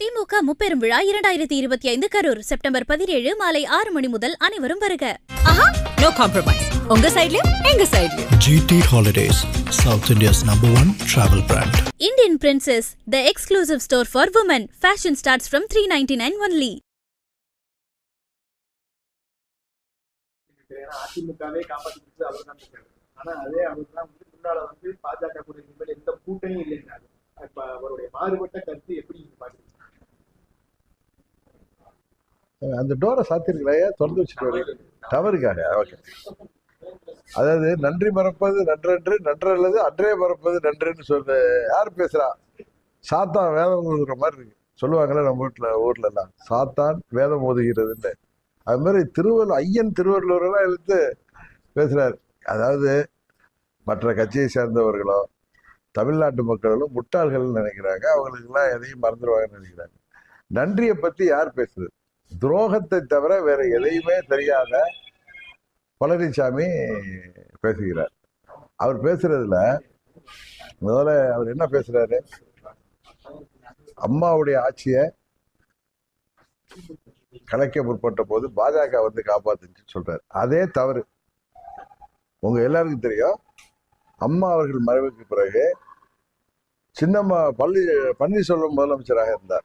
திமுக முப்பெரும் விழா இரண்டாயிரத்தி இருபத்தி ஐந்து கரூர் செப்டம்பர் பதினேழு மாலை ஆறு மணி முதல் அனைவரும் வருக. ஆஹா நோ காம்ப்ரமைஸ் உங்க சைடுலயும் எங்க சைடுலயும் GT Holidays, South India's number one travel brand. Indian princess the exclusive store for women fashion starts from three ninety nine only அதிமுகவே காப்பாற்றிட்டு அவர் தான் இருக்காரு ஆனா அதே அவர் தான் வந்து முன்னால வந்து பாஜக கூட எந்த கூட்டணியும் இல்லைன்னாரு. இப்ப அவருடைய மாறுபட்ட கருத்து எப்படி பாக்குறீங்க அந்த டோரை சாத்திருக்கலையா திறந்து வச்சுட்டு டவருக்காக ஓகே அதாவது நன்றி மறப்பது நன்றன்று நன்றல்லது அன்றே மறப்பது நன்றுன்னு சொல்ற யார் பேசுறா? சாத்தான் வேதம் ஓதுகிற மாதிரி இருக்கு. சொல்லுவாங்கல்ல நம்ம வீட்டுல ஊர்ல எல்லாம் சாத்தான் வேதம் ஓதுகிறதுன்னு. அது மாதிரி திருவள்ளுவர் ஐயன் திருவள்ளுவர் எல்லாம் எழுத்து பேசுறாரு. அதாவது மற்ற கட்சியை சேர்ந்தவர்களோ தமிழ்நாட்டு மக்களும் முட்டாள்கள்னு நினைக்கிறாங்க. அவங்களுக்கெல்லாம் எதையும் மறந்துடுவாங்கன்னு நினைக்கிறாங்க. நன்றியை பத்தி யார் பேசுறது? துரோகத்தை தவிர வேற எதையுமே தெரியாத பழனிசாமி பேசுகிறார். அவர் பேசுறதுல முதல்ல அவர் என்ன பேசுறாரு? அம்மாவுடைய ஆட்சியை கலைக்க முற்பட்ட போது பாஜக வந்து காப்பாத்துச்சு சொல்றாரு. அதே தவறு. உங்க எல்லாருக்கும் தெரியும். அம்மா அவர்கள் மறைவுக்கு பிறகு சின்னம்மா பள்ளி பன்னீர்செல்வம் முதலமைச்சராக இருந்தார்.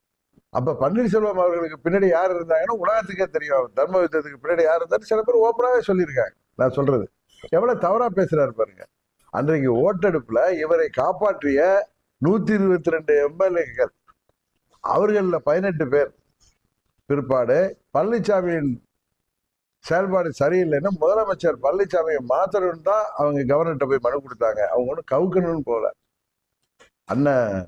அப்ப பன்னீர்செல்வம் அவர்களுக்கு பின்னாடி யார் இருந்தாங்கன்னா உலகத்துக்கே தெரியும். தர்ம யுத்தத்துக்கு பின்னாடி யார் இருந்தாலும் சில பேர் ஓப்பனாவே சொல்லியிருக்காங்க. நான் சொல்றது. எவ்வளவு தவறா பேசுறாரு பாருங்க. அன்றைக்கு ஓட்டெடுப்புல இவரை காப்பாற்றிய நூத்தி இருபத்தி ரெண்டு எம்எல்ஏக்கள். அவர்களில் பதினெட்டு பேர். பிற்பாடு பழனிசாமியின் செயல்பாடு சரியில்லைன்னா முதலமைச்சர் பழனிசாமியை மாத்தணும்னு தான் அவங்க கவர்னர்கிட்ட போய் மனு கொடுத்தாங்க. அவங்க ஒன்றும் கவுக்கணும்னு போகல. அண்ணன்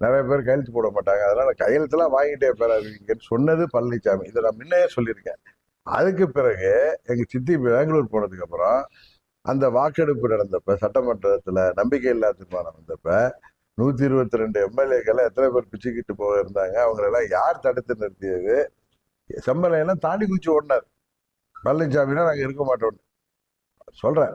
நிறைய பேர் கையெழுத்து போட மாட்டாங்க. அதனால கையெழுத்துலாம் வாங்கிட்டே பெறாதீங்கன்னு சொன்னது பழனிசாமி இதை நான் முன்னே சொல்லியிருக்கேன். அதுக்கு பிறகு எங்கள் சித்தி பெங்களூர் போனதுக்கு அப்புறம் அந்த வாக்கெடுப்பு நடந்தப்ப சட்டமன்றத்தில் நம்பிக்கை இல்லா தீர்மானம் வந்தப்ப நூற்றி இருபத்தி ரெண்டு எம்எல்ஏக்களை எத்தனை பேர் பிச்சுக்கிட்டு போக இருந்தாங்க அவங்களெல்லாம் யார் தடுத்து நிறுத்தியது? செம்மலையெல்லாம் தாண்டி குச்சி ஓடினார். பழனிசாமினா நாங்கள் இருக்க மாட்டோம் சொல்கிறேன்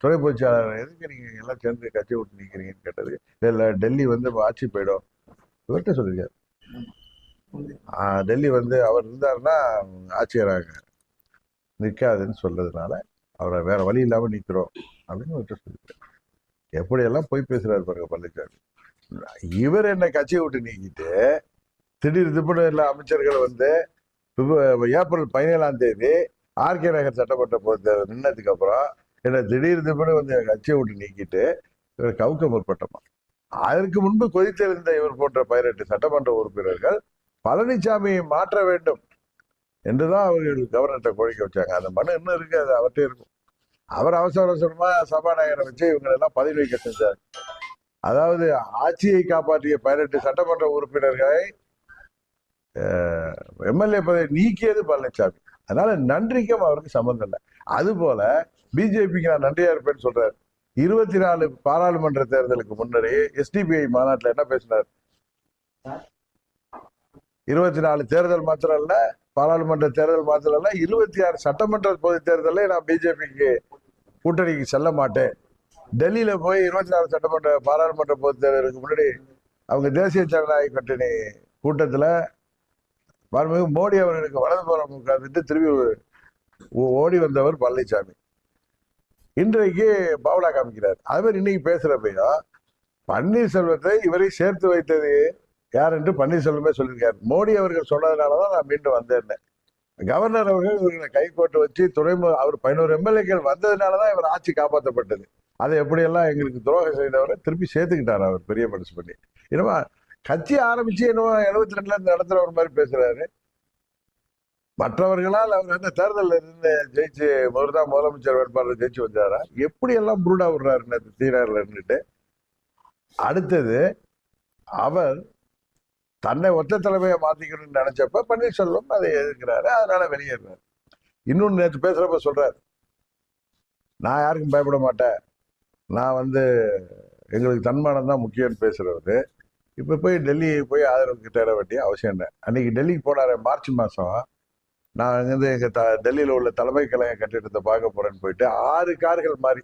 துணை பொதுச்சாளர் எதுக்கு நீங்கள் எல்லாம் சேர்ந்து கட்சி விட்டு நிற்கிறீங்கன்னு கேட்டது? இல்லை டெல்லி வந்து ஆட்சி போயிடும். இவர்கிட்ட சொல்லியிருக்காரு டெல்லி வந்து அவர் இருந்தாருன்னா ஆட்சியராக நிற்காதுன்னு சொல்றதுனால அவரை வேற வழி இல்லாமல் நிற்கிறோம் அப்படின்னு விட்டு சொல்லிட்டு எப்படியெல்லாம் போய் பேசுறாரு பாருங்க பழனிசாமி இவர் என்ன கட்சியை விட்டு நீக்கிட்டு திடீர் திடீர்னு எல்லா அமைச்சர்கள் வந்து ஏப்ரல் பதினேழாம் தேதி ஆர்கே நகர் சட்டமன்ற பொறுத்த நின்னதுக்கு அப்புறம் என்ன திடீர்னு கூட வந்து கட்சியை விட்டு நீக்கிட்டு இவர் கவுக்க முற்பட்டமா அதற்கு முன்பு கொதித்திருந்த இவர் போன்ற பதினெட்டு சட்டமன்ற உறுப்பினர்கள் பழனிசாமியை மாற்ற வேண்டும் என்றுதான் அவர்கள் கவர்னர்கிட்ட கோரிக்கை வச்சாங்க. அந்த மனு இன்னும் இருக்கு அது அவர்கிட்ட இருக்கும். அவர் அவசர அவசரமா சபாநாயகரை வச்சு இவங்களெல்லாம் பதவி வைக்க செஞ்சார். அதாவது ஆட்சியை காப்பாற்றிய பதினெட்டு சட்டமன்ற உறுப்பினர்களை எம்எல்ஏ பதவி நீக்கியது பழனிசாமி அதனால நன்றிக்கும் அவருக்கு சம்மந்தம் இல்லை. அது போல பிஜேபிக்கு நான் நன்றியா இருப்பேன்னு சொல்றாரு. இருபத்தி நாலு பாராளுமன்ற தேர்தலுக்கு முன்னாடி எஸ்டிபிஐ மாநாட்டில் என்ன பேசினார்? இருபத்தி நாலு தேர்தல் மாத்திரம் இல்ல பாராளுமன்ற தேர்தல் மாத்திரம் இல்ல இருபத்தி ஆறு சட்டமன்ற பொது தேர்தலில் நான் பிஜேபிக்கு கூட்டணிக்கு செல்ல மாட்டேன். டெல்லியில போய் இருபத்தி நாலு சட்டமன்ற பாராளுமன்ற பொது தேர்தலுக்கு முன்னாடி அவங்க தேசிய ஜனநாயக கூட்டணி கூட்டத்தில் மாண்புமிகு மோடி அவர்களுக்கு வலதுபுறம் உட்கார்ந்துட்டு திரும்பி ஓடி வந்தவர் பழனிசாமி இன்றைக்கு பாவலா காமிக்கிறார். அது மாதிரி இன்னைக்கு பேசுகிறப்பையும் பன்னீர்செல்வத்தை இவரை சேர்த்து வைத்தது யார் என்று பன்னீர்செல்வமே சொல்லியிருக்காரு. மோடி அவர்கள் சொன்னதுனாலதான் நான் மீண்டும் வந்தேன் கவர்னர் அவர்கள் இவர்களை கைகோட்டு வச்சு துறைமுக அவர் பதினோரு எம்எல்ஏக்கள் வந்ததுனாலதான் இவர் ஆட்சி காப்பாற்றப்பட்டது அதை எப்படியெல்லாம் எங்களுக்கு துரோகம் செய்தவரை திருப்பி சேர்த்துக்கிட்டார் அவர் பெரிய மனசு பண்ணி. என்னமா கட்சி ஆரம்பிச்சு என்னவோ எழுபத்தி ரெண்டுல இருந்து நடத்துறவர் மாதிரி பேசுறாரு. மற்றவர்களால் அவர் என்ன தேர்தலில் இருந்து ஜெயிச்சு முதல்தான் முதலமைச்சர் வேட்பாளர் ஜெயிச்சு வந்தாரா? எப்படி எல்லாம் புருடா விடுறாரு நேத்து இருந்துட்டு அடுத்தது அவர் தன்னை ஒத்த தலைமையை மாத்திக்கணும்னு நினைச்சப்ப பன்னீர்செல்வம் அதை எதிர்க்கிறாரு அதனால வெளியேறாரு. இன்னொன்று நேற்று பேசுறப்ப சொல்றாரு நான் யாருக்கும் பயப்பட மாட்டேன். நான் வந்து எங்களுக்கு தன்மானம் தான் முக்கியம்னு பேசுறவரு. இப்போ போய் டெல்லி போய் ஆதரவுக்கு தேட வேண்டிய அவசியம் என்ன? அன்னைக்கு டெல்லிக்கு போனாரு மார்ச் மாதம் நான் அங்கேருந்து எங்க த டெல்லியில உள்ள தலைமை கழக கட்டிடத்தை பார்க்க போறேன்னு போயிட்டு ஆறு கார்கள் மாறி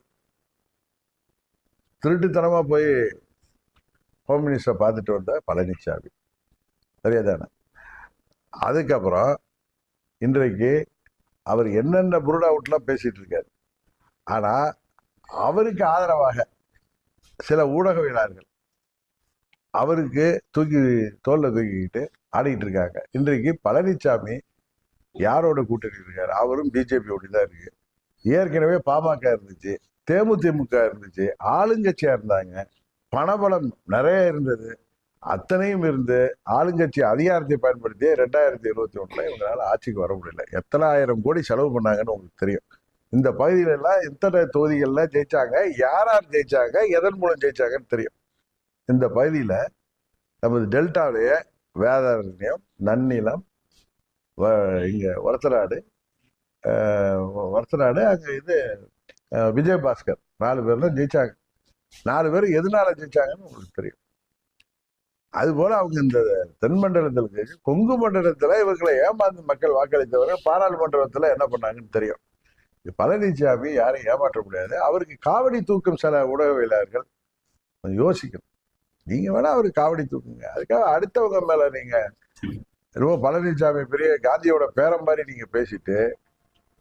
திருட்டுத்தனமா போய் ஹோம் மினிஸ்டரை பார்த்துட்டு வந்த பழனிசாமி சரியாதானே? அதுக்கப்புறம் இன்றைக்கு அவர் என்னென்ன புருடா அவுட்லாம் பேசிட்டு இருக்காரு ஆனால் அவருக்கு ஆதரவாக சில ஊடகவியலாளர்கள் அவருக்கு தூக்கி தோலில் தூக்கிக்கிட்டு ஆடிக்கிட்டு இருக்காங்க. இன்றைக்கு பழனிசாமி யாரோட கூட்டணி இருக்காரு? அவரும் பிஜேபியோட தான் இருக்கு. ஏற்கனவே பாமக இருந்துச்சு தேமுதிமுக இருந்துச்சு ஆளுங்கட்சியா இருந்தாங்க. பணபலம் நிறைய இருந்தது. அத்தனையும் இருந்து ஆளுங்கட்சி அதிகாரத்தை பயன்படுத்தி ரெண்டாயிரத்தி இருபத்தி ஒன்றில் இவங்களால ஆட்சிக்கு வர முடியல. எத்தனை ஆயிரம் கோடி செலவு பண்ணாங்கன்னு உங்களுக்கு தெரியும். இந்த பகுதியில எல்லாம் எத்தனை தொகுதிகளில் ஜெயிச்சாங்க. யார் யார் ஜெயிச்சாங்க? எதன் மூலம் ஜெயிச்சாங்கன்னு தெரியும். இந்த பகுதியில நமது டெல்டாவிலேயே வேதாரண்யம் நன்னிலம் இங்கே ஒரத்தநாடு ஒரத்தநாடு அங்கே இது விஜய் விஜயபாஸ்கர் நாலு பேர் தான் ஜெயிச்சாங்க. நாலு பேர் எதனால ஜெயிச்சாங்கன்னு உங்களுக்கு தெரியும். அதுபோல் அவங்க இந்த தென் மண்டலத்தில் கொங்கு மண்டலத்தில் இவர்களை ஏமாந்து மக்கள் வாக்களித்தவரை பாராளுமன்றத்தில் என்ன பண்ணாங்கன்னு தெரியும். இது பழனிசாமி யாரையும் ஏமாற்ற முடியாது. அவருக்கு காவடி தூக்கும் சில ஊடகவியலாளர்கள் கொஞ்சம் யோசிக்கணும். நீங்கள் வேணால் அவருக்கு காவடி தூக்குங்க. அதுக்காக அடுத்தவங்க மேலே நீங்கள் ரொம்ப பழனிசாமி பெரிய காந்தியோட பேரம் மாதிரி நீங்க பேசிட்டு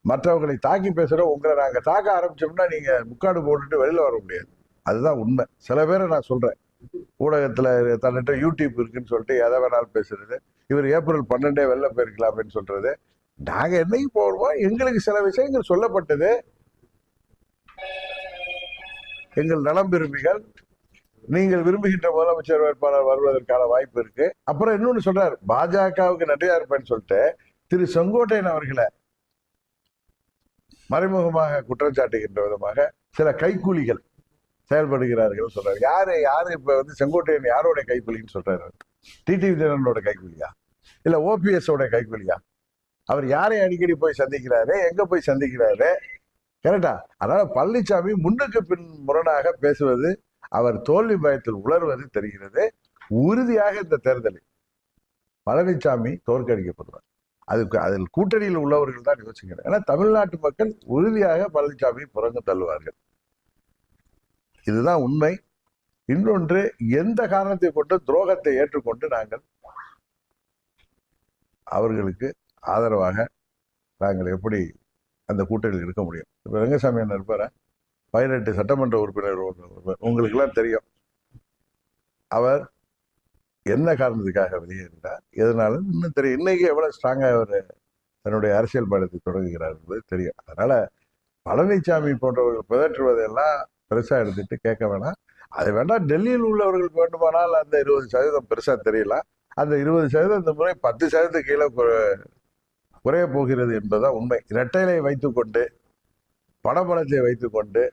மற்றவங்களை தாக்கி பேசுற உங்களை நாங்கள் தாக்க ஆரம்பிச்சோம்னா நீங்க முக்காடு போட்டுட்டு வெளியில வர முடியாது. அதுதான் உண்மை. சில பேரை நான் சொல்றேன். ஊடகத்துல தன்னிட்ட யூடியூப் இருக்குன்னு சொல்லிட்டு எதை வேணாலும் பேசுறது. இவர் ஏப்ரல் பன்னெண்டே வெளில போயிருக்கலாமேன்னு சொல்றது. நாங்க என்னைக்கு போடுவோம் எங்களுக்கு சில விஷயங்கள் சொல்லப்பட்டது. எங்கள் நலம் விரும்பிகள் நீங்கள் விரும்புகின்ற முதலமைச்சர் வேட்பாளர் வருவதற்கான வாய்ப்பு இருக்கு. அப்புறம் இன்னொன்னு சொல்றாரு பாஜகவுக்கு நன்றியா இருப்பேன்னு சொல்லிட்டு திரு செங்கோட்டையன் அவர்களை மறைமுகமாக குற்றம் சாட்டுகின்ற விதமாக சில கைக்கூலிகள் செயல்படுகிறார்கள் சொல்றாரு. யாரு யாரு இப்ப வந்து செங்கோட்டையன் யாரோட கைக்கூலின்னு சொல்றாரு டிடிவி தினனோட கைக்கூலியா? இல்ல ஓபிஎஸ் ஓட கைக்கூலியா? அவர் யாரை அடிக்கடி போய் சந்திக்கிறாரு? எங்க போய் சந்திக்கிறாரு? கரெக்டா? அதனால பழனிசாமி முன்னுக்கு பின் முரணாக பேசுவது அவர் தோல்வி பயத்தில் உணர்வது தெரிகிறது. உறுதியாக இந்த தேர்தலில் பழனிசாமி தோற்கடிக்கப்படுவார். அதுக்கு அதில் கூட்டணியில் உள்ளவர்கள் தான் யோசிக்கிறேன் ஏன்னா தமிழ்நாட்டு மக்கள் உறுதியாக பழனிசாமி புறங்கு தள்ளுவார்கள். இதுதான் உண்மை. இன்னொன்று எந்த காரணத்தை கொண்டு துரோகத்தை ஏற்றுக்கொண்டு நாங்கள் அவர்களுக்கு ஆதரவாக நாங்கள் எப்படி அந்த கூட்டணியில் இருக்க முடியும்? இப்போ ரங்கசாமி என்ன இருப்பார? பதினெட்டு சட்டமன்ற உறுப்பினர் ஒருவர் உங்களுக்கெல்லாம் தெரியும். அவர் என்ன காரணத்துக்காக வெளியேறினார்? எதனால? இன்னும் தெரியும். இன்னைக்கு எவ்வளோ ஸ்ட்ராங்காக அவர் தன்னுடைய அரசியல் பயணத்தை தொடங்குகிறார் என்பது தெரியும். அதனால பழனிசாமி போன்றவர்கள் பிதற்றுவதெல்லாம் பெருசாக எடுத்துட்டு கேட்க வேணாம். அது வேண்டாம் டெல்லியில் உள்ளவர்களுக்கு வேண்டுமானால் அந்த இருபது சதவீதம் பெருசாக தெரியல. அந்த இருபது சதவீதம் இந்த முறை பத்து சதவீதம் கீழே குறைய போகிறது என்பதுதான் உண்மை. இரட்டைகளை வைத்துக்கொண்டு பணபலத்தை வைத்துக்கொண்டு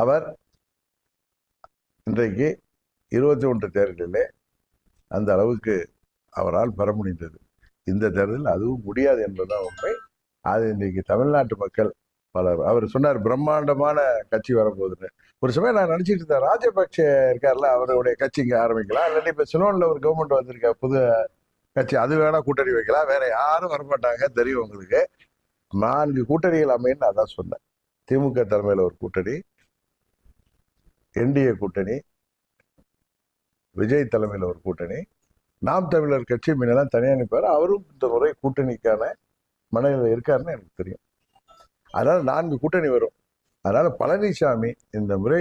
அவர் இன்றைக்கு இருபத்தி ஒன்று தேர்தலிலே அந்த அளவுக்கு அவரால் பெற முடிந்தது. இந்த தேர்தலில் அதுவும் முடியாது என்பதுதான் உண்மை. அது இன்றைக்கு தமிழ்நாட்டு மக்கள் பலர் அவர் சொன்னார் பிரம்மாண்டமான கட்சி வரப்போகுதுன்னு. ஒரு சமயம் நான் நினச்சிட்டு இருந்தேன் ராஜபக்சே இருக்கார்ல அவருடைய கட்சி இங்கே ஆரம்பிக்கலாம். இல்லாட்டி இப்போ சினோனில் ஒரு கவர்மெண்ட் வந்திருக்க புது கட்சி அது வேணா கூட்டணி வைக்கலாம். வேற யாரும் வரமாட்டாங்க தெரியும் உங்களுக்கு. நான்கு கூட்டணிகள் அமைன்னு நான் தான் சொன்னேன். திமுக தலைமையில் ஒரு கூட்டணி என்டிஏ கூட்டணி விஜய் தலைமையில் ஒரு கூட்டணி நாம் தமிழர் கட்சி முன்னெல்லாம் தனியாக நிற்பார் அவரும் இந்த முறை கூட்டணிக்கான மனதில் இருக்காருன்னு எனக்கு தெரியும். அதனால் நான்கு கூட்டணி வரும். அதனால் பழனிசாமி இந்த முறை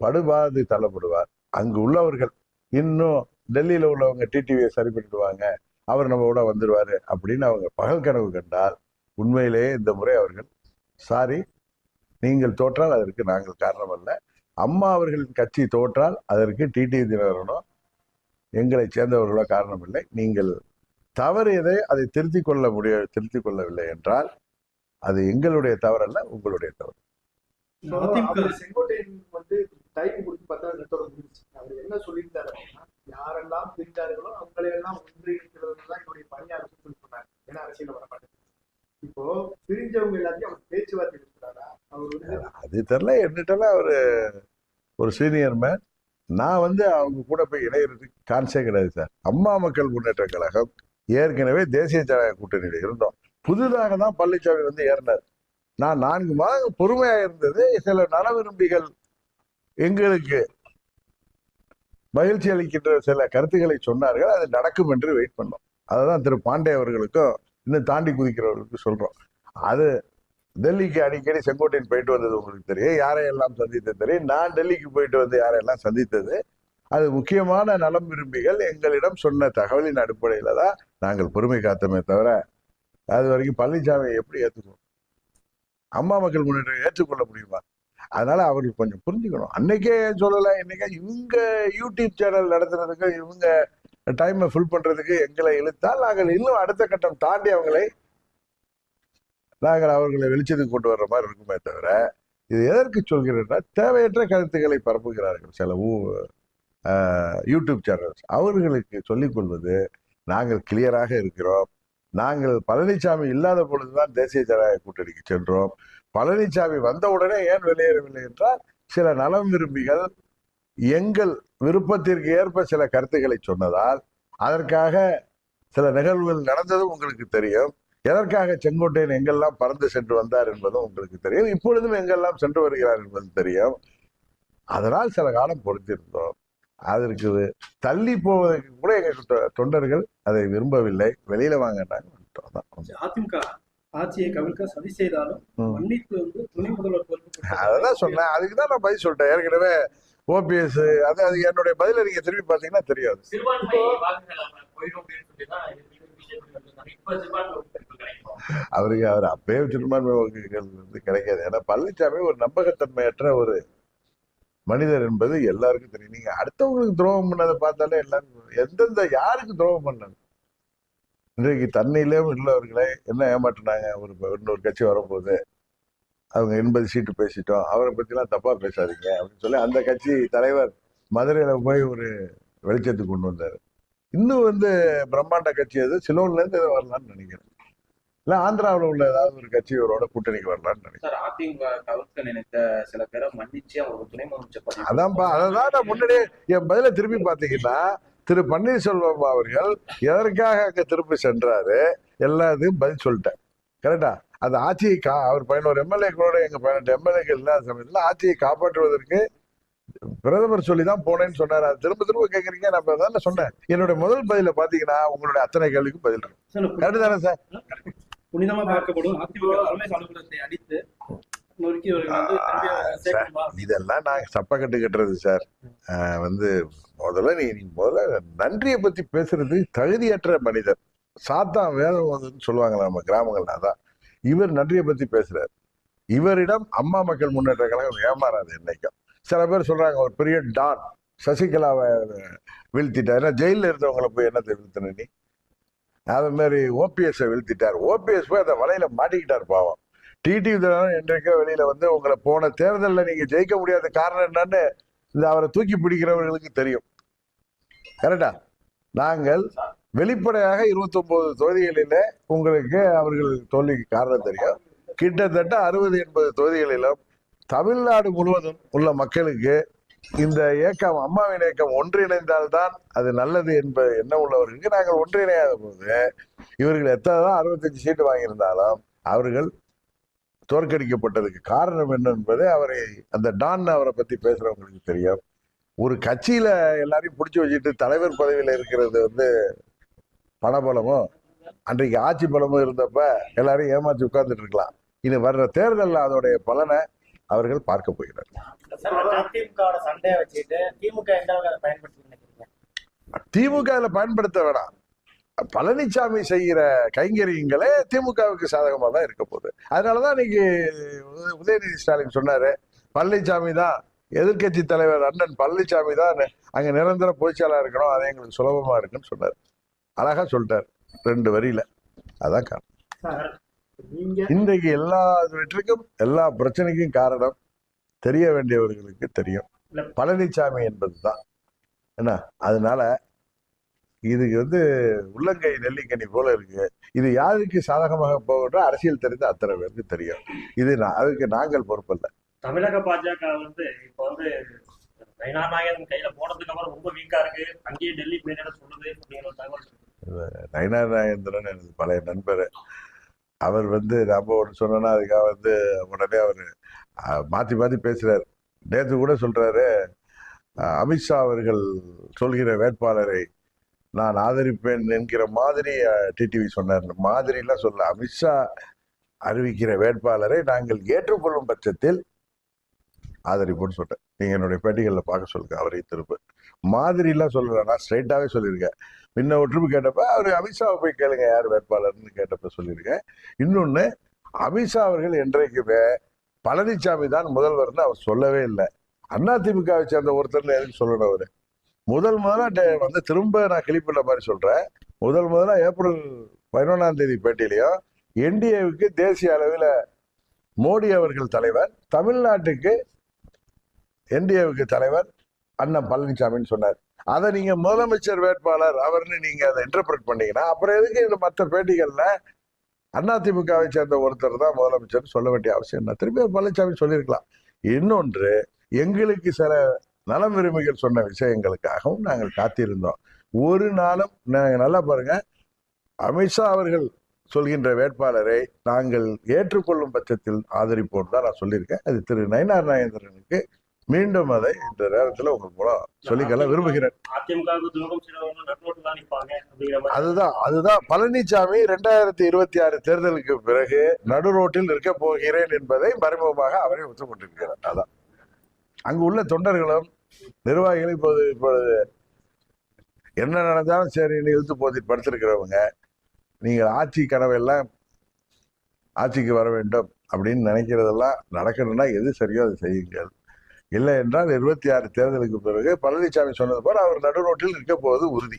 படுபாது தள்ளப்படுவார். அங்கு உள்ளவர்கள் இன்னும் டெல்லியில் உள்ளவங்க டிடிவியை சரி பண்ணிடுவாங்க. அவர் நம்ம கூட வந்துடுவார் அப்படின்னு அவங்க பகல் கனவு கண்டால் உண்மையிலேயே இந்த முறை அவர்கள் சாரி நீங்கள் தோற்றால் அதற்கு நாங்கள் காரணம் அல்ல. அம்மா அவர்களின் கட்சி தோற்றால் அதற்கு டிடி தினகரனோ எங்களை சேர்ந்தவர்களோ காரணம் இல்லை நீங்கள் தவறியதை அதை திருத்திக் கொள்ள முடிய திருத்திக் கொள்ளவில்லை என்றால் அது எங்களுடைய தவறல்ல உங்களுடைய தவறு. இப்போ அவர் செங்கோட்டையன் வந்து டைம் கொடுத்து பத்தாவது நிமிஷத்தோட முடிஞ்சுச்சு அவர் என்ன சொல்லியிருந்தாரு அப்படின்னா யாரெல்லாம் பிரிந்தார்களோ அவங்களையெல்லாம் ஒன்றிணைக்கிறது தான் என்னுடைய பணியா இருக்குன்னு சொல்லி சொன்னாரு ஏன்னா அரசியல வர மாட்டேங்குது இப்போ பிரிஞ்சவங்க எல்லாத்தையும் அவர் பேச்சுவார்த்தை இருக்கிறாரா அவர் அது தெரில என்னட்டெல்லாம் அவர் ஒரு சீனியர் மேன். நான் வந்து அவங்க கூட போய் இணையறதுக்கு கான்சே கிடையாது சார். அம்மா மக்கள் முன்னேற்ற கழகம் ஏற்கனவே தேசிய ஜனநாயக கூட்டணியில் இருந்தோம். புதிதாக தான் பழனிசாமி வந்து ஏறினார். நான் நான்கு மாதம் பொறுமையாக இருந்தது. சில நல விரும்பிகள் எங்களுக்கு மகிழ்ச்சி அளிக்கின்ற சில கருத்துக்களை சொன்னார்கள். அது நடக்கும் என்று வெயிட் பண்ணோம். அதுதான் திரு பாண்டே அவர்களுக்கும் இன்னும் தாண்டி குதிக்கிறவர்களுக்கு சொல்றோம். அது டெல்லிக்கு அடிக்கடி செங்கோட்டையன் போயிட்டு வந்தது உங்களுக்கு தெரியும். யாரையெல்லாம் சந்தித்தது தெரியும். நான் டெல்லிக்கு போயிட்டு வந்து யாரையெல்லாம் சந்தித்தது? அது முக்கியமான நலம் விரும்பிகள் எங்களிடம் சொன்ன தகவலின் அடிப்படையில் தான் நாங்கள் பொறுமை காத்தோமே தவிர அது வரைக்கும் பழனிசாமியை எப்படி ஏற்றுக்கணும் அம்மா மக்கள் முன்னேற்றம் ஏற்றுக்கொள்ள முடியுமா? அதனால அவர்கள் கொஞ்சம் புரிஞ்சுக்கணும். அன்னைக்கே சொல்லலை? இன்னைக்கே இவங்க யூடியூப் சேனல் நடத்துறதுக்கு இவங்க டைமை ஃபில் பண்ணுறதுக்கு எங்களை இழுத்தால் நாங்கள் இன்னும் அடுத்த கட்டம் தாண்டி அவங்களை நாங்கள் அவர்களை வெளிச்சத்துக்கு கொண்டு வர்ற மாதிரி இருக்குமே தவிர இது எதற்கு சொல்கிறேன்னா தேவையற்ற கருத்துக்களை பரப்புகிறார்கள் சில ஊ யூடியூப் சேனல்ஸ் அவர்களுக்கு சொல்லிக் கொள்வது நாங்கள் கிளியராக இருக்கிறோம். நாங்கள் பழனிசாமி இல்லாத பொழுதுதான் தேசிய ஜனநாயக கூட்டணிக்கு சென்றோம். பழனிசாமி வந்தவுடனே ஏன் வெளியேறவில்லை என்றால் சில நலம் விரும்பிகள் எங்கள் விருப்பத்திற்கு ஏற்ப சில கருத்துக்களை சொன்னதால் அதற்காக சில நிகழ்வுகள் நடந்ததும் உங்களுக்கு தெரியும். எதற்காக செங்கோட்டையன் எங்கெல்லாம் பறந்து சென்று வந்தார் என்பதும் உங்களுக்கு தெரியும். இப்பொழுதும் எங்கெல்லாம் சென்று வருகிறார் என்பதும் தெரியும். அதனால் சில காலம் பொறுத்திருந்தோம். அதற்கு தள்ளி போவதற்கு கூட எங்க தொ- தொண்டர்கள் அதை விரும்பவில்லை. வெளியில. அதான். அதிமுக ஆட்சியை கவிழ்க்க சதி செய்தாலும். மன்னிப்பு வந்து துணை முதல்வர் அததான் சொன்னேன். அதுக்கு தான் நான் பதில் சொல்லிட்டேன். ஏற்கனவே ஓபிஎஸ் அது அது என்னுடைய பதில நீங்க திரும்பி பார்த்தீங்கன்னா தெரியாது. அவருக்கு அவர் அப்பயே சிறுபான்மை வாக்குகள் வந்து கிடைக்காது. ஏன்னா பழனிசாமி ஒரு நம்பகத்தன்மையற்ற ஒரு மனிதர் என்பது எல்லாருக்கும் தெரியும். நீங்க அடுத்தவங்களுக்கு துரோகம் பண்ணதை பார்த்தாலே எல்லாருக்கும் எந்தெந்த யாருக்கு துரோகம் பண்ணது இன்றைக்கு தன்னையிலே உள்ளவர்களை என்ன ஏமாற்றினாங்க? ஒரு இன்னொரு கட்சி வரப்போகுது அவங்க எண்பது சீட்டு பேசிட்டோம். அவரை பத்திலாம் தப்பா பேசாதீங்க அப்படின்னு சொல்லி அந்த கட்சி தலைவர் மதுரையில போய் ஒரு வெளிச்சத்துக்கு கொண்டு வந்தாரு. இன்னும் வந்து பிரம்மாண்ட கட்சி அது. சிலோன்ல இருந்து ஏதோ வரலாம்னு நினைக்கிறேன். இல்ல ஆந்திராவுல உள்ள ஏதாவது ஒரு கட்சி இவரோட கூட்டணிக்கு வரலாம்னு நினைக்கிறேன். சார் அதிமுக கவிழ்க்க நினைத்த சில பேரை மன்னிச்சு அவங்களுக்கு துணை முதலமைச்சர் பதவி அதான்ப்பா அதான் நான் முன்னாடியே என் பதில திருப்பி பார்த்தீங்கன்னா திரு. பன்னீர்செல்வம் அவர்கள் எதற்காக அங்க திருப்பி சென்றாரு? எல்லாத்தையும் பதில் சொல்லிட்டேன். கரெக்டா அந்த ஆட்சியை கா அவர் பதினோரு எம்எல்ஏக்களோட எங்க பதினெட்டு எம்எல்ஏக்கள் இல்லாத சமயத்துல ஆட்சியை காப்பாற்றுவதற்கு பிரதமர் சொல்லி தான் போனேன்னு சொன்னாரு. அது திரும்ப திரும்ப கேக்குறீங்க நான் அதான் சொன்னேன். என்னுடைய முதல் பதில பாத்தீங்கன்னா உங்களுடைய அத்தனை கேள்விக்கும் பதில் இருக்கும் கரெக்டு தானே சார்? புனிதமா பார்க்கப்படும். அடித்து இதெல்லாம் நான் சப்பக்கட்டு கட்டுறது சார். வந்து முதல்ல நீ முதல்ல நன்றியை பத்தி பேசுறது தகுதியற்ற மனிதர். சாத்தான் வேதம் வந்துன்னு சொல்லுவாங்களா நம்ம கிராமங்கள்ல அதான். இவர் நன்றியை பத்தி பேசுறாரு. இவரிடம் அம்மா மக்கள் முன்னேற்ற கழகம் ஏமாறாது என்னைக்கும். சில பேர் சொல்றாங்க ஒரு பெரிய டான் சசிகலாவை வீழ்த்திட்டார். ஏன்னா ஜெயிலில் இருந்தவங்களை போய் என்னத்தை வீழ்த்தின நீ? அது மாதிரி ஓபிஎஸ்ஸை வீழ்த்திட்டார். ஓபிஎஸ் போய் அந்த வலையில மாட்டிக்கிட்டார் பாவம். டிடி விஜயகாந்த் என்றைக்கோ வெளியில வந்து உங்களை போன தேர்தலில் நீங்க ஜெயிக்க முடியாத காரணம் என்னன்னு இந்த அவரை தூக்கி பிடிக்கிறவர்களுக்கு தெரியும். கரெக்டா? நாங்கள் வெளிப்படையாக 29 தொகுதிகளில உங்களுக்கு அவர்கள் தோல்விக்கு காரணம் தெரியும். கிட்டத்தட்ட அறுபது எண்பது தொகுதிகளிலும் தமிழ்நாடு முழுவதும் உள்ள மக்களுக்கு இந்த இயக்கம் அம்மாவின் இயக்கம் ஒன்றிணைந்தால்தான் அது நல்லது என்பது என்ன உள்ளவர்களுக்கு நாங்கள் ஒன்றிணையாத போது இவர்கள் எத்தனை தான் அறுபத்தஞ்சு சீட்டு வாங்கியிருந்தாலும் அவர்கள் தோற்கடிக்கப்பட்டதுக்கு காரணம் என்ன என்பது அவரை அந்த டான் அவரை பத்தி பேசுறவங்களுக்கு தெரியும். ஒரு கட்சியில எல்லாரையும் பிடிச்சி வச்சுட்டு தலைவர் பதவியில இருக்கிறது வந்து பணபலமும் அன்றைக்கு ஆட்சி பலமும் இருந்தப்ப எல்லாரையும் ஏமாத்தி உட்கார்ந்துட்டு இருக்கலாம். இனி வர்ற தேர்தலில் அதோடைய பலனை அவர்கள் பார்க்க போகிறார் திமுக பயன்படுத்தி வேணாம். பழனிசாமி செய்கிற கைங்கரியங்களே திமுகவுக்கு சாதகமா தான் இருக்க போகுது. அதனாலதான் இன்னைக்கு உத- உதயநிதி ஸ்டாலின் சொன்னாரு பழனிசாமி தான் எதிர்க்கட்சி தலைவர் அண்ணன் பழனிசாமி தான் அங்க நிரந்தர பொதுச்செயலாளர் இருக்கணும் அது எங்களுக்கு சுலபமா இருக்குன்னு சொன்னார். அழகா சொல்லிட்டார். ரெண்டு வரியில. அதான் காரணம். இன்றைக்கு எல்லா வெற்றிக்கும் எல்லா பிரச்சனைக்கும் காரணம் தெரிய வேண்டியவர்களுக்கு தெரியும். பழனிசாமி என்பதுதான். என்ன? அதனால இதுக்கு வந்து உள்ளங்கை நெல்லிக்கனி போல இருக்கு. இது யாருக்கு சாதகமாக போகின்ற அரசியல் தெரிந்த அத்தனை பேருக்கு தெரியும். இது நான் அதுக்கு நாங்கள் பொறுப்பல்ல. தமிழக பாஜக வந்து இப்ப வந்து கையில போனதுக்கு அப்புறம் ரொம்ப வீக்கா இருக்கு. அங்கேயே டெல்லி மேல சொல்லுது அப்படிங்கிற தகவல் நயனார் நாயந்திரன் எனது பழைய நண்பர். அவர் வந்து நம்ம ஒன்று சொன்னோன்னா அதுக்காக வந்து உடனே அவர் மாற்றி மாற்றி பேசுகிறார் நேற்று கூட சொல்கிறாரு அமித்ஷா அவர்கள் சொல்கிற வேட்பாளரை நான் ஆதரிப்பேன் என்கிற மாதிரி டிடிவி சொன்னார். மாதிரிலாம் சொல்ல அமித்ஷா அறிவிக்கிற வேட்பாளரை நாங்கள் ஏற்றுக்கொள்ளும் பட்சத்தில் ஆதரிப்புன்னு சொல்றேன் நீங்க என்னுடைய பேட்டிகளில் பார்க்க சொல்லுங்க அவரை திரும்ப. மாதிரிலாம் சொல்லல நான் ஸ்ட்ரைட்டாவே சொல்லியிருக்கேன் முன்ன ஒற்றுமை கேட்டப்ப அவர் அமித்ஷாவை போய் கேளுங்க யார் வேட்பாளர்னு கேட்டப்ப சொல்லியிருக்கேன் இன்னொன்று அமித்ஷா அவர்கள் என்றைக்குமே பழனிசாமி தான் முதல்வர்னு அவர் சொல்லவே இல்லை. அதிமுகவை சேர்ந்த ஒருத்தர்னு எதுக்கு சொல்லணும் அவர்? முதல் முதலா வந்து திரும்ப நான் கிளிப்பிட்ட மாதிரி சொல்கிறேன் முதல் முதலா ஏப்ரல் பதினொன்றாம் தேதி பேட்டியிலையும் என்டிஏவுக்கு தேசிய அளவில் மோடி அவர்கள் தலைவர் தமிழ்நாட்டுக்கு என்டிஏவுக்கு தலைவர் அண்ணன் பழனிசாமின்னு சொன்னார். அதை நீங்க முதலமைச்சர் வேட்பாளர் அவர்னு நீங்க அதை இன்டர்பிரட் பண்ணீங்கன்னா அப்புறம் எதுக்கு இந்த மற்ற பேட்டிகள்ல அதிமுகவை சேர்ந்த ஒருத்தர் தான் முதலமைச்சர் சொல்ல வேண்டிய அவசியம் என்ன திருப்பி பழனிசாமி சொல்லியிருக்கலாம். இன்னொன்று எங்களுக்கு சில நலம் விரும்பிகள் சொன்ன விஷயங்களுக்காகவும் நாங்கள் காத்திருந்தோம். ஒரு நாளும் நாங்கள் நல்லா பாருங்க. அமித்ஷா அவர்கள் சொல்கின்ற வேட்பாளரை நாங்கள் ஏற்றுக்கொள்ளும் பட்சத்தில் ஆதரிப்போம் தான் நான் சொல்லியிருக்கேன். அது திரு நயனார் நாகேந்திரனுக்கு மீண்டும் அதை இந்த நேரத்தில் உங்களுக்கு மூலம் சொல்லிக்கொள்ள விரும்புகிறேன். அதுதான் அதுதான். பழனிசாமி ரெண்டாயிரத்தி இருபத்தி ஆறு தேர்தலுக்கு பிறகு நடு ரோட்டில் இருக்க போகிறேன் என்பதை மறைமுகமாக அவரே ஒத்துக்கொண்டிருக்கிறார் அதான். அங்கு உள்ள தொண்டர்களும் நிர்வாகிகளும் இப்போது இப்பொழுது என்ன நடந்தாலும் சரி இழுத்து போதி படுத்திருக்கிறவங்க நீங்கள் ஆட்சி கனவெல்லாம் ஆட்சிக்கு வர வேண்டும் அப்படின்னு நினைக்கிறதெல்லாம் நடக்கணும்னா எது சரியோ அதை செய்யுங்கள். இல்லை என்றால் இருபத்தி ஆறு தேர்தலுக்கு பிறகு பழனிசாமி சொன்னது போல அவர் நடு ரோட்டில் இருக்க போவது உறுதி.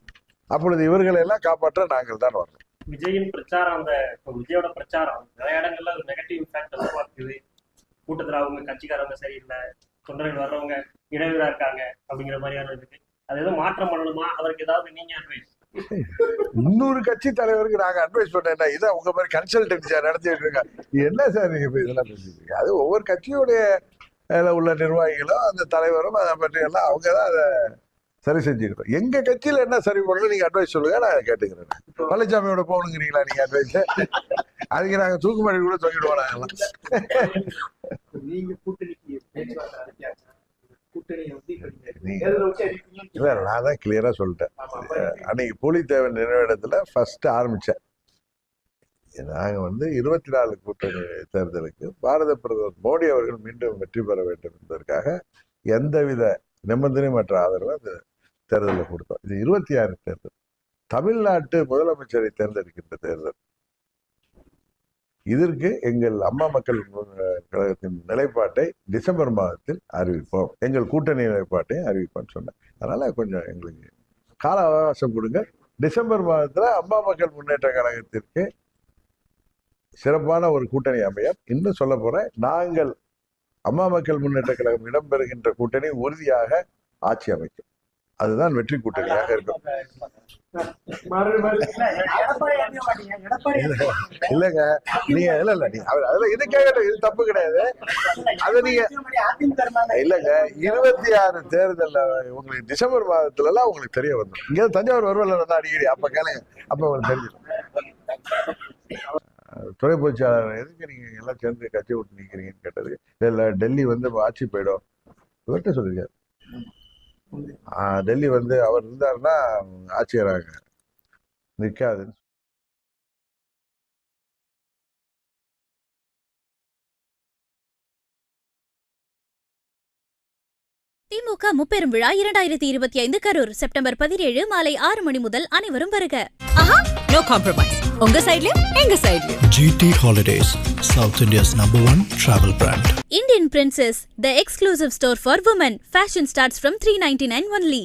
அப்பொழுது இவர்களை எல்லாம் காப்பாற்ற நாங்கள் தான் வரணும் விஜயின் பிரச்சாரம் அந்த விஜயோட பிரச்சாரம் நிறைய இடங்கள்ல ஒரு நெகட்டிவ் இம்பாக்ட் உருவாக்குது கூட்டத்துல அவங்க கட்சிக்காரங்க சரியில்லை தொண்டர்கள் வர்றவங்க இடையூறா இருக்காங்க அப்படிங்கிற மாதிரியான இருக்கு. அது எதுவும் மாற்றம் பண்ணணுமா? அதற்கு ஏதாவது நீங்க அட்வைஸ் இன்னொரு கட்சி தலைவருக்கு நாங்க அட்வைஸ் பண்ணேன் இதான் உங்க மாதிரி கன்சல்டன்சியா நடத்திட்டு இருக்க என்ன சார் நீங்க இதெல்லாம் பேசிட்டு இருக்கீங்க? அது ஒவ்வொரு கட்சியுடைய அதுல உள்ள நிர்வாகிகளும் அந்த தலைவரும் அதை பற்றி எல்லாம் அவங்க தான் அதை சரி செஞ்சுக்கணும் எங்க கட்சியில என்ன சரி பண்ணணும் நீங்க அட்வைஸ் சொல்லுங்க நான் கேட்டுக்கிறேன். பழனிசாமியோட போகணுங்கிறீங்களா நீங்க அட்வைஸ் அதுக்கு நாங்க தூக்குமாடி கூட தொங்கிடுவோம் நாங்கெல்லாம் இல்ல நான் தான் கிளியரா சொல்லிட்டேன். அன்னைக்கு பூலித்தேவன் நினைவிடத்துல ஃபர்ஸ்ட் ஆரம்பிச்சேன். நாங்கள் வந்து இருபத்தி நாலு கூட்டணி தேர்தலுக்கு பாரத பிரதமர் மோடி அவர்கள் மீண்டும் வெற்றி பெற வேண்டும் என்பதற்காக எந்தவித நிபந்தனையமற்ற ஆதரவு அந்த தேர்தலில் கொடுத்தோம். இது இருபத்தி ஆறு தேர்தல். தமிழ்நாட்டு முதலமைச்சரை தேர்ந்தெடுக்கின்ற தேர்தல். இதற்கு எங்கள் அம்மா மக்கள் கழகத்தின் நிலைப்பாட்டை டிசம்பர் மாதத்தில் அறிவிப்போம். எங்கள் கூட்டணி நிலைப்பாட்டை அறிவிப்போம்னு சொன்னேன். அதனால கொஞ்சம் எங்களுக்கு கால அவகாசம் கொடுங்க. டிசம்பர் மாதத்துல அம்மா மக்கள் முன்னேற்ற கழகத்திற்கு சிறப்பான ஒரு கூட்டணி அமையும் இன்னும் சொல்ல போறேன். நாங்கள் அம்மா மக்கள் முன்னேற்ற கழகம் இடம்பெறுகின்ற கூட்டணி உறுதியாக ஆட்சி அமைக்கும். அதுதான் வெற்றி கூட்டணியாக இருக்கும். இல்லைங்க. நீங்க இல்ல இல்ல நீங்க அவர் அதுல இது கேட்கட்டும். இது தப்பு கிடையாது. அது நீங்க இல்லங்க. இருபத்தி ஆறு தேர்தல்ல உங்களுக்கு டிசம்பர் மாதத்துல எல்லாம் உங்களுக்கு தெரிய வந்துடும். இங்க தஞ்சாவூர் வருவல தான் அடிக்கடி. அப்ப கேளுங்க. அப்ப உங்களுக்கு தெரிஞ்சிடும். துறை பொதுச்சாளர் எதுக்கு நீங்க எல்லாம் சேர்ந்து கட்சி விட்டு நிக்கிறீங்கன்னு கேட்டது இல்ல டெல்லி வந்து ஆட்சி போயிடும். இவர்கிட்ட சொல்லிருக்காரு ஆஹ் டெல்லி வந்து அவர் இருந்தாருன்னா ஆட்சியராக நிற்காதுன்னு திமுக முப்பெரும் விழா இரண்டாயிரத்தி இருபத்தி ஐந்து கரூர் செப்டம்பர் பதினேழு மாலை ஆறு மணி முதல் அனைவரும் வருக. ஆஹா! நோ காம்ப்ரமைஸ் உங்க சைடுலயும் எங்க சைடுலயும் GT Holidays, South India's number one travel brand. Indian Princess, the exclusive store for women. Fashion starts from 399 only.